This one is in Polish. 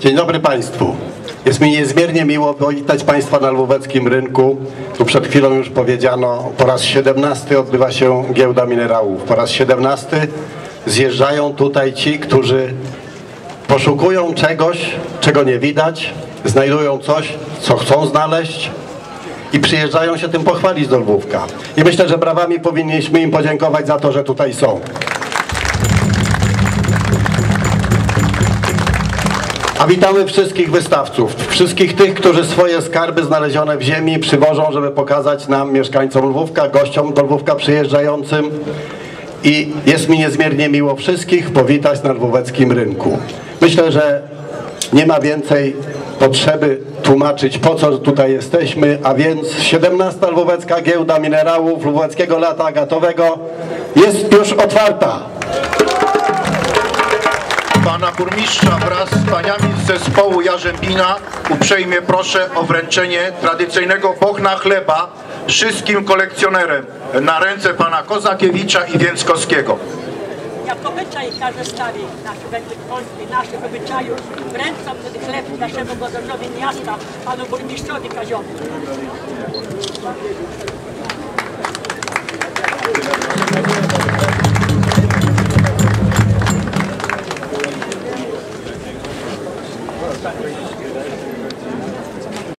Dzień dobry Państwu. Jest mi niezmiernie miło powitać Państwa na Lwóweckim Rynku. Tu przed chwilą już powiedziano, po raz 17 odbywa się giełda minerałów. Po raz 17 zjeżdżają tutaj ci, którzy poszukują czegoś, czego nie widać, znajdują coś, co chcą znaleźć i przyjeżdżają się tym pochwalić do Lwówka. I myślę, że brawami powinniśmy im podziękować za to, że tutaj są. A witamy wszystkich wystawców, wszystkich tych, którzy swoje skarby znalezione w ziemi przywożą, żeby pokazać nam, mieszkańcom Lwówka, gościom do Lwówka przyjeżdżającym. I jest mi niezmiernie miło wszystkich powitać na lwóweckim rynku. Myślę, że nie ma więcej potrzeby tłumaczyć, po co tutaj jesteśmy, a więc 17. Lwówecka Giełda Minerałów Lwóweckiego Lata Agatowego jest już otwarta. Pana burmistrza wraz z paniami z zespołu Jarzębina uprzejmie proszę o wręczenie tradycyjnego bochna chleba wszystkim kolekcjonerem na ręce pana Kozakiewicza i Więckowskiego. Jak obyczaj każdy stawi nasze węgry polskie, naszych obyczajów, wręczam ten chleb naszemu gospodarzowi miasta, panu burmistrzowi Kaziowi.